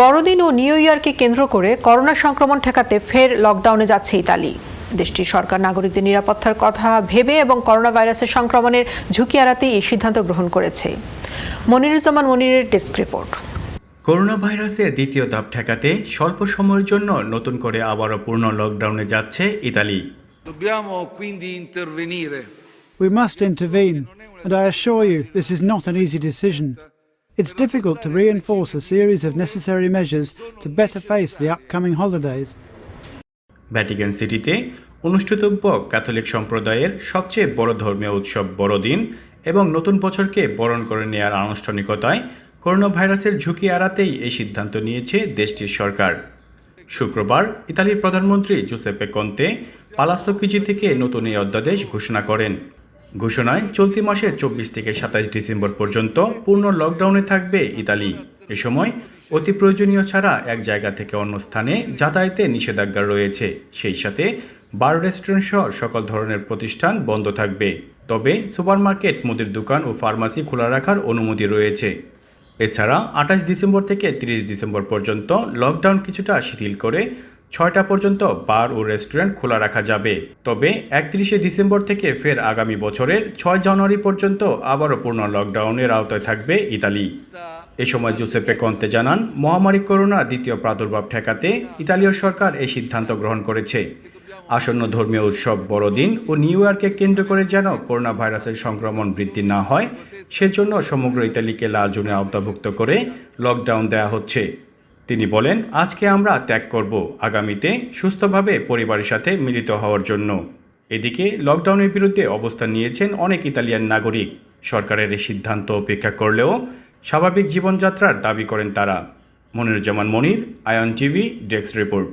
বড়দিন ও নিউ ইয়ারকে কেন্দ্র করে করোনা সংক্রমণ ঠেকাতে ফের লকডাউনে যাচ্ছে ইতালি দেশটির সরকার নাগরিকদের নিরাপত্তার কথা ভেবে এবং করোনা ভাইরাসের সংক্রমণের ঝুঁকি এড়াতে এই সিদ্ধান্ত গ্রহণ করেছে মনিরুজ্জামান মনিরের ডেস্ক রিপোর্ট করোনা ভাইরাসের দ্বিতীয় ধাপ ঠেকাতে স্বল্প সময়ের জন্য নতুন করে আবারও পূর্ণ লকডাউনে যাচ্ছে ইতালি Dobbiamo quindi intervenire. We must intervene, and I assure you this is not an easy decision. It's difficult to reinforce a series of necessary measures to better face the upcoming holidays. Vatican সিটিতে অনুষ্ঠিতব্য Catholic সম্প্রদায়ের সবচেয়ে বড় ধর্মীয় উৎসব বড়দিন এবং নতুন বছরকে বরণ করে নেওয়ার আনুষ্ঠানিকতায় করোনা ভাইরাসের ঝুঁকি এড়াতেই এই সিদ্ধান্ত নিয়েছে দেশটির সরকার শুক্রবার ইতালির প্রধানমন্ত্রী জোসেপে কন্তে পালাসো কিজি থেকে নতুন এই অধ্যাদেশ ঘোষণা করেন ঘোষণায় চলতি মাসের চব্বিশ থেকে সাতাশ ডিসেম্বর পর্যন্ত পূর্ণ লকডাউনে থাকবে ইতালি। এ সময় অতি প্রয়োজনীয় ছাড়া এক জায়গা থেকে অন্য স্থানে যাতায়াতে নিষেধাজ্ঞা রয়েছে। সেই সাথে বার রেস্টুরেন্ট সহ সকল ধরনের প্রতিষ্ঠান বন্ধ থাকবে। তবে সুপারমার্কেট, মুদির দোকান ও ফার্মাসি খোলা রাখার অনুমতি রয়েছে। এছাড়া আঠাশ ডিসেম্বর থেকে তিরিশ ডিসেম্বর পর্যন্ত লকডাউন কিছুটা শিথিল করে ছয়টা পর্যন্ত বার ও রেস্টুরেন্ট খোলা রাখা যাবে। তবে একত্রিশে ডিসেম্বর থেকে ফের আগামী বছরের ছয় জানুয়ারি পর্যন্ত আবারও পূর্ণ লকডাউনের আওতায় থাকবে ইতালি। এ সময় জোসেপে কন্তে জানান, মহামারী করোনা দ্বিতীয় প্রাদুর্ভাব ঠেকাতে ইতালীয় সরকার এই সিদ্ধান্ত গ্রহণ করেছে। আসন্ন ধর্মীয় উৎসব বড়দিন ও নিউ ইয়র্কে কেন্দ্র করে যেন করোনা ভাইরাসের সংক্রমণ বৃদ্ধি না হয়, সেজন্য সমগ্র ইতালিকে লাল জোনে আওতাভুক্ত করে লকডাউন দেওয়া হচ্ছে। তিনি বলেন, আজকে আমরা ত্যাগ করব আগামীতে সুস্থভাবে পরিবারের সাথে মিলিত হওয়ার জন্য। এদিকে লকডাউনের বিরুদ্ধে অবস্থান নিয়েছেন অনেক ইতালিয়ান নাগরিক। সরকারের এই সিদ্ধান্ত অপেক্ষা করলেও স্বাভাবিক জীবনযাত্রার দাবি করেন তারা। Moniruzzaman Monir, Ayon TV, desk report.